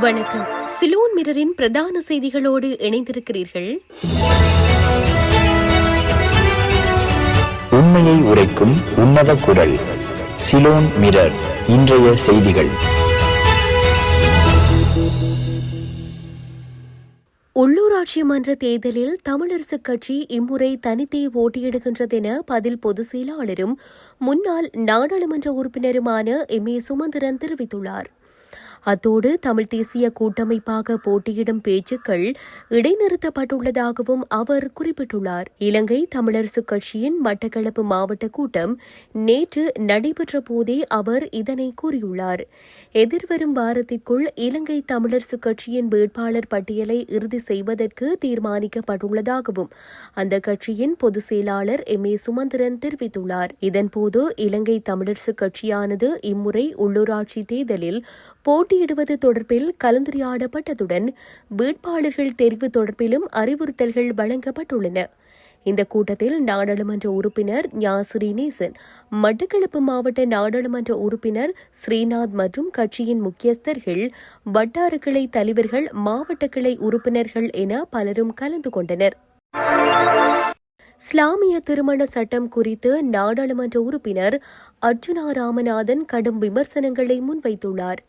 வணக்கம். சிலோன் மிரரின் பிரதான செய்திகளோடு இணைந்திருக்கிறீர்கள். உண்மையை உரைக்கும் உன்னத குரல் சிலோன் மிரர் இன்றைய செய்திகள். உள்ளூராட்சி மன்ற தேர்தலில் தமிழரசுக் கட்சி இம்முறை தனித்தே போட்டியிடுகின்றதென பதில் பொதுச் செயலாளரும் முன்னாள் நாடாளுமன்ற உறுப்பினருமான எம் ஏ சுமந்திரன் தெரிவித்துள்ளார். அத்தோடு தமிழ் தேசிய கூட்டமைப்பாக போட்டியிடும் பேச்சுக்கள் இடைநிறுத்தப்பட்டுள்ளதாகவும் அவர் குறிப்பிட்டுள்ளார். இலங்கை தமிழரசுக் கட்சியின் மட்டக்களப்பு மாவட்ட கூட்டம் நேற்று நடைபெற்ற போதே அவர் இதனை கூறியுள்ளார். எதிர்வரும் வாரத்திற்குள் இலங்கை தமிழரசுக் கட்சியின் வேட்பாளர் பட்டியலை இறுதி செய்வதற்கு தீர்மானிக்கப்பட்டுள்ளதாகவும் அந்த கட்சியின் பொதுச் செயலாளர் எம். ஏ. சுமந்திரன் தெரிவித்துள்ளார். இதன்போது இலங்கை தமிழரசுக் கட்சியானது இம்முறை உள்ளூராட்சி தேர்தலில் போட்டியிடுவது தொடர்பில் கலந்துரையாடப்பட்டதுடன் வேட்பாளர்கள் தெரிவு தொடர்பிலும் அறிவுறுத்தல்கள் வழங்கப்பட்டுள்ளன. இந்த கூட்டத்தில் நாடாளுமன்ற உறுப்பினர் ஞா. ஸ்ரீநேசன் மட்டக்களப்பு மாவட்ட நாடாளுமன்ற உறுப்பினர் ஸ்ரீநாத் மற்றும் கட்சியின் முக்கியஸ்தர்கள் வட்டார கிளை தலைவர்கள் மாவட்ட கிளை உறுப்பினர்கள் என பலரும் கலந்து கொண்டனர். இஸ்லாமிய திருமண சட்டம் குறித்து நாடாளுமன்ற உறுப்பினர் அர்ஜுனா ராமநாதன் கடும் விமர்சனங்களை முன்வைத்துள்ளார்.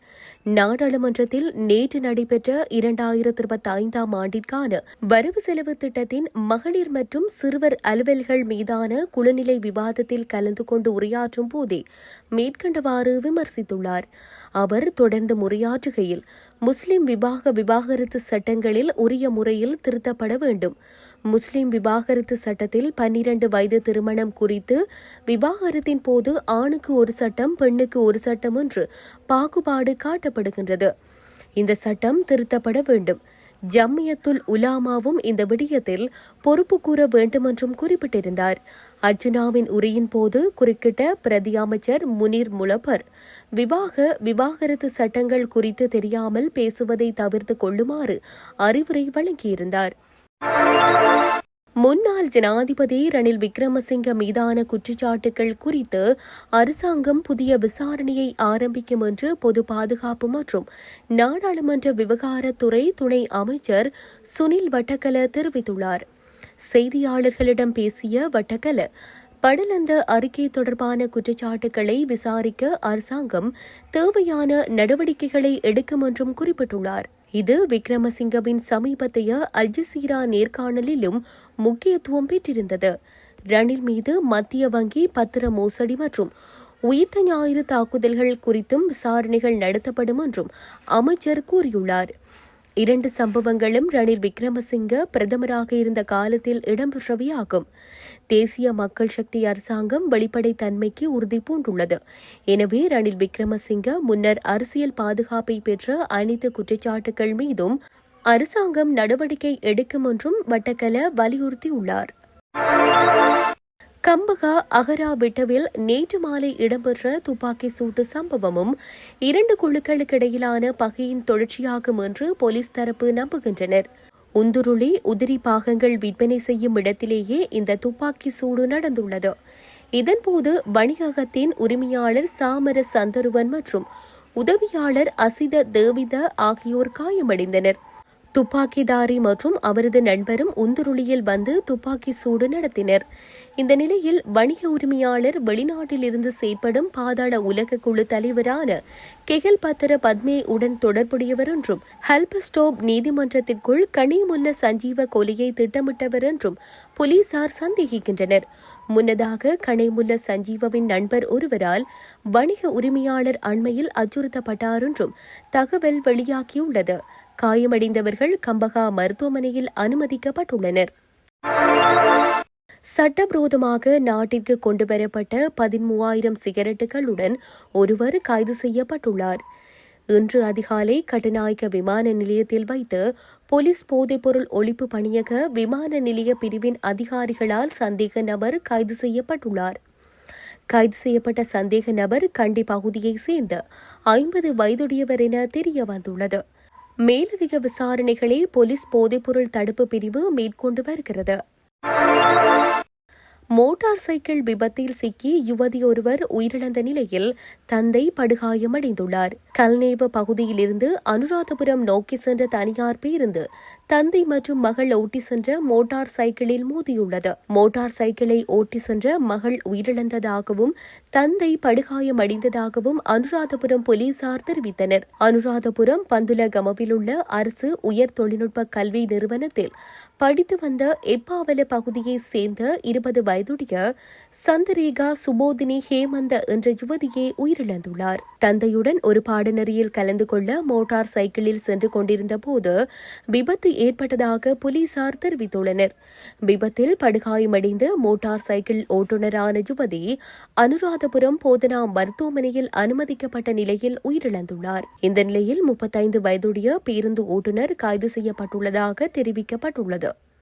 நாடாளுமன்றத்தில் நேற்று நடைபெற்ற இரண்டாயிரத்தி இருபத்தி ஐந்தாம் ஆண்டிற்கான வரவு செலவு திட்டத்தின் மகளிர் மற்றும் சிறுவர் அலுவல்கள் மீதான குழுநிலை விவாதத்தில் கலந்து கொண்டு உரையாற்றும் போதே மேற்கண்டவாறு விமர்சித்துள்ளார். அவர் தொடர்ந்து உரையாற்றுகையில் முஸ்லிம் விவாக விவாகரத்து சட்டங்களில் உரிய முறையில் திருத்தப்பட வேண்டும். முஸ்லிம் விவாகரத்து சட்டத்தில் பன்னிரண்டு வயது திருமணம் குறித்து விவாகரத்தின் போது ஆணுக்கு ஒரு சட்டம் பெண்ணுக்கு ஒரு சட்டம் என்று பாகுபாடு காட்டப்படுகின்றது. இந்த சட்டம் திருத்தப்பட வேண்டும். ஜம்மியத்துல் உலாமாவும் இந்த விடயத்தில் பொறுப்பு கூற வேண்டுமென்றும் குறிப்பிட்டிருந்தார். அர்ஜுனாவின் உரையின் போது குறுக்கிட்ட பிரதி அமைச்சர் முனீர் முலப்பர் விவாக விவாகரத்து சட்டங்கள் குறித்து தெரியாமல் பேசுவதை தவிர்த்து கொள்ளுமாறு அறிவுரை வழங்கியிருந்தார். முன்னாள் ஜனாதிபதி ரணில் விக்ரமசிங்க மீதான குற்றச்சாட்டுகள் குறித்து அரசாங்கம் புதிய விசாரணையை ஆரம்பிக்கும் என்று பொது பாதுகாப்பு மற்றும் நாடாளுமன்ற விவகாரத்துறை துணை அமைச்சர் சுனில் வட்டக்கல தெரிவித்துள்ளார். செய்தியாளர்களிடம் பேசிய வட்டக்கல படலந்த அறிக்கை தொடர்பான குற்றச்சாட்டுகளை விசாரிக்க அரசாங்கம் தேவையான நடவடிக்கைகளை எடுக்கும் என்றும் குறிப்பிட்டுள்ளார். இது விக்ரமசிங்கவின் சமீபத்தைய அல்ஜசீரா நேர்காணலிலும் முக்கியத்துவம் பெற்றிருந்தது. ரணில் மீது மத்திய வங்கி பத்திர மோசடி மற்றும் உயிர்த்த ஞாயிறு தாக்குதல்கள் குறித்தும் விசாரணைகள் நடத்தப்படும் என்றும் அமைச்சர் கூறியுள்ளார். இரண்டு சம்பவங்களும் ரணில் விக்ரமசிங்க பிரதமராக இருந்த காலத்தில் இடம்பெற்றவையாகும். தேசிய மக்கள் சக்தி அரசாங்கம் வெளிப்படைத்தன்மைக்கு உறுதி பூண்டுள்ளது. எனவே ரணில் விக்ரமசிங்க முன்னர் அரசியல் பாதுகாப்பை பெற்ற அனைத்து குற்றச்சாட்டுகள் மீதும் அரசாங்கம் நடவடிக்கை எடுக்கும் என்றும் வட்டக்கல வலியுறுத்தியுள்ளார். கம்பகா அகரா விட்டவில் நேற்று மாலை இடம்பெற்ற துப்பாக்கி சூட்டு சம்பவமும் இரண்டு குழுக்களுக்கிடையிலான பகையின் தொடர்ச்சியாகும் என்று போலீஸ் தரப்பு நம்புகின்றனர். உந்துருளி உதிரி பாகங்கள் விற்பனை செய்யும் இடத்திலேயே இந்த துப்பாக்கி சூடு நடந்துள்ளது. இதன்போது வணிககத்தின் உரிமையாளர் சாமர சந்தருவன் மற்றும் உதவியாளர் அசித தேவித ஆகியோர் காயமடைந்தனர். துப்பாக்கிதாரி மற்றும் அவரது நண்பரும் உந்துருளியில் வந்து துப்பாக்கி சூடு நடத்தினர். இந்த நிலையில் வணிக உரிமையாளர் வெளிநாட்டில் இருந்து செயற்படும் பாதாள உலக குழு தலைவரான கெகல் பத்திர பத்மே உடன் தொடர்புடையவர் என்றும் ஹெல்பஸ்டோப் நீதிமன்றத்திற்குள் கனிமுல்ல சஞ்சீவ கொலையை திட்டமிட்டவர் என்றும் போலீசார் சந்தேகிக்கின்றனர். முன்னதாக கனைமுல்ல சஞ்சீவவின் நண்பர் ஒருவரால் வணிக உரிமையாளர் அண்மையில் அச்சுறுத்தப்பட்டார் என்றும் தகவல் வெளியாகியுள்ளது. காயமடைந்தவர்கள் கம்பகா மருத்துவமனையில் அனுமதிக்கப்பட்டுள்ளனர். சட்டவிரோதமாக நாட்டிற்கு கொண்டுவரப்பட்ட பதிமூவாயிரம் சிகரெட்டுகளுடன் ஒருவர் கைது செய்யப்பட்டுள்ளார். இன்று அதிகாலை கட்டுநாயக்க விமான நிலையத்தில் வைத்து போலீஸ் போதைப்பொருள் ஒழிப்பு பணியக விமான நிலைய பிரிவின் அதிகாரிகளால் சந்தேக நபர் கைது செய்யப்பட்டுள்ளார். கைது செய்யப்பட்ட சந்தேக நபர் கண்டி பகுதியை சேர்ந்த ஐம்பது வயதுடையவர் என தெரிய வந்துள்ளது மேலதிக விசாரணைகளை போலீஸ் போதைப்பொருள் தடுப்பு பிரிவு மேற்கொண்டு வருகிறது. மோட்டார் சைக்கிள் விபத்தில் சிக்கி யுவதி ஒருவர் உயிரிழந்த நிலையில் தந்தை படுகாயமடைந்துள்ளார். கல்நேவ பகுதியிலிருந்து அனுராதபுரம் நோக்கி சென்ற தனியார் பேருந்து தந்தை மற்றும் மகள் ஓட்டி சென்ற மோட்டார் சைக்கிளில் மோதியுள்ளது. மோட்டார் சைக்கிளை ஓட்டி சென்ற மகள் உயிரிழந்ததாகவும் தந்தை படுகாயமடைந்ததாகவும் அனுராதபுரம் போலீசார் தெரிவித்தனர். அனுராதபுரம் பந்துலகமவில் உள்ள அரசு உயர் தொழில்நுட்ப கல்வி நிறுவனத்தில் படித்து வந்த எப்பாவல பகுதியைச் சேர்ந்த இருபது வயதுடைய சந்தரேகா சுபோதினி ஹேமந்த என்ற யுவதியே உயிரிழந்துள்ளார். தந்தையுடன் ஒரு பாடநெறியில் கலந்து கொள்ள மோட்டார் சைக்கிளில் சென்று கொண்டிருந்த போது விபத்து ஏற்பட்டதாக போலீசார் தெரிவித்துள்ளனர். விபத்தில் படுகாயமடைந்த மோட்டார் சைக்கிள் ஓட்டுநரான யுவதி அனுராதபுரம் போதனா மருத்துவமனையில் அனுமதிக்கப்பட்ட நிலையில் உயிரிழந்துள்ளார். இந்த நிலையில் முப்பத்தைந்து வயதுடைய பேருந்து ஓட்டுநர் கைது செய்யப்பட்டுள்ளதாக தெரிவிக்கப்பட்டுள்ளது.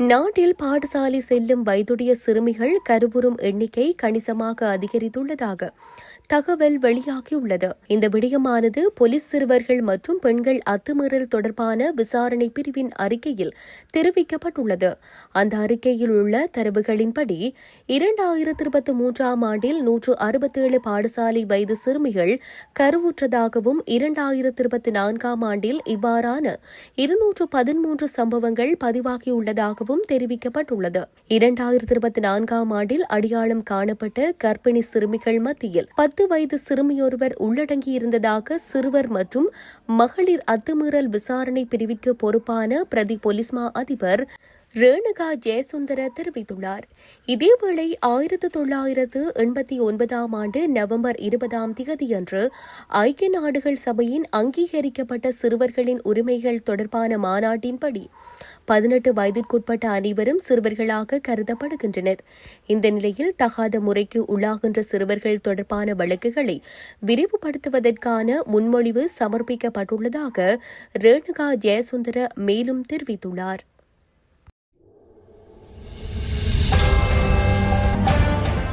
நாட்டில் பாடசாலை செல்லும் வயதுடைய சிறுமிகள் கருவுறும் எண்ணிக்கை கணிசமாக அதிகரித்துள்ளதாக தகவல் வெளியாகியுள்ளது. இந்த விடயமானது போலீஸ் சிறுவர்கள் மற்றும் பெண்கள் அத்துமீறல் தொடர்பான விசாரணை பிரிவின் அறிக்கையில் தெரிவிக்கப்பட்டுள்ளது. அந்த அறிக்கையில் உள்ள தரவுகளின்படி இரண்டாயிரத்தி இருபத்தி மூன்றாம் ஆண்டில் நூற்று அறுபத்தேழு பாடசாலை வயது சிறுமிகள் கருவுற்றதாகவும் இரண்டாயிரத்தி இருபத்தி நான்காம் ஆண்டில் இவ்வாறான இருநூற்று பதிமூன்று சம்பவங்கள் பதிவாகியுள்ளதாகவும் தெரிவிக்கப்பட்டுள்ளது. இரண்டாயிரத்தி இருபத்தி நான்காம் ஆண்டில் அடையாளம் காணப்பட்ட கர்ப்பிணி சிறுமிகள் மத்தியில் பத்து வயது சிறுமியொருவர் உள்ளடங்கியிருந்ததாக சிறுவர் மற்றும் மகளிர் அத்துமீறல் விசாரணை பிரிவிற்கு பொறுப்பான பிரதி பொலிஸ்மா அதிபர் ரேணுகா ஜெயசுந்தர தெரிவித்துள்ளார். இதேவேளை ஆயிரத்து தொள்ளாயிரத்து எண்பத்தி ஒன்பதாம் ஆண்டு நவம்பர் இருபதாம் தேதியன்று ஐக்கிய நாடுகள் சபையின் அங்கீகரிக்கப்பட்ட சிறுவர்களின் உரிமைகள் தொடர்பான மாநாட்டின்படி பதினெட்டு வயதிற்குட்பட்ட அனைவரும் சிறுவர்களாக கருதப்படுகின்றனர். இந்த நிலையில் தகாத முறைக்கு உள்ளாகின்ற சிறுவர்கள் தொடர்பான வழக்குகளை விரிவுபடுத்துவதற்கான முன்மொழிவு சமர்ப்பிக்கப்பட்டுள்ளதாக ரேணுகா ஜெயசுந்தர மேலும் தெரிவித்துள்ளார்.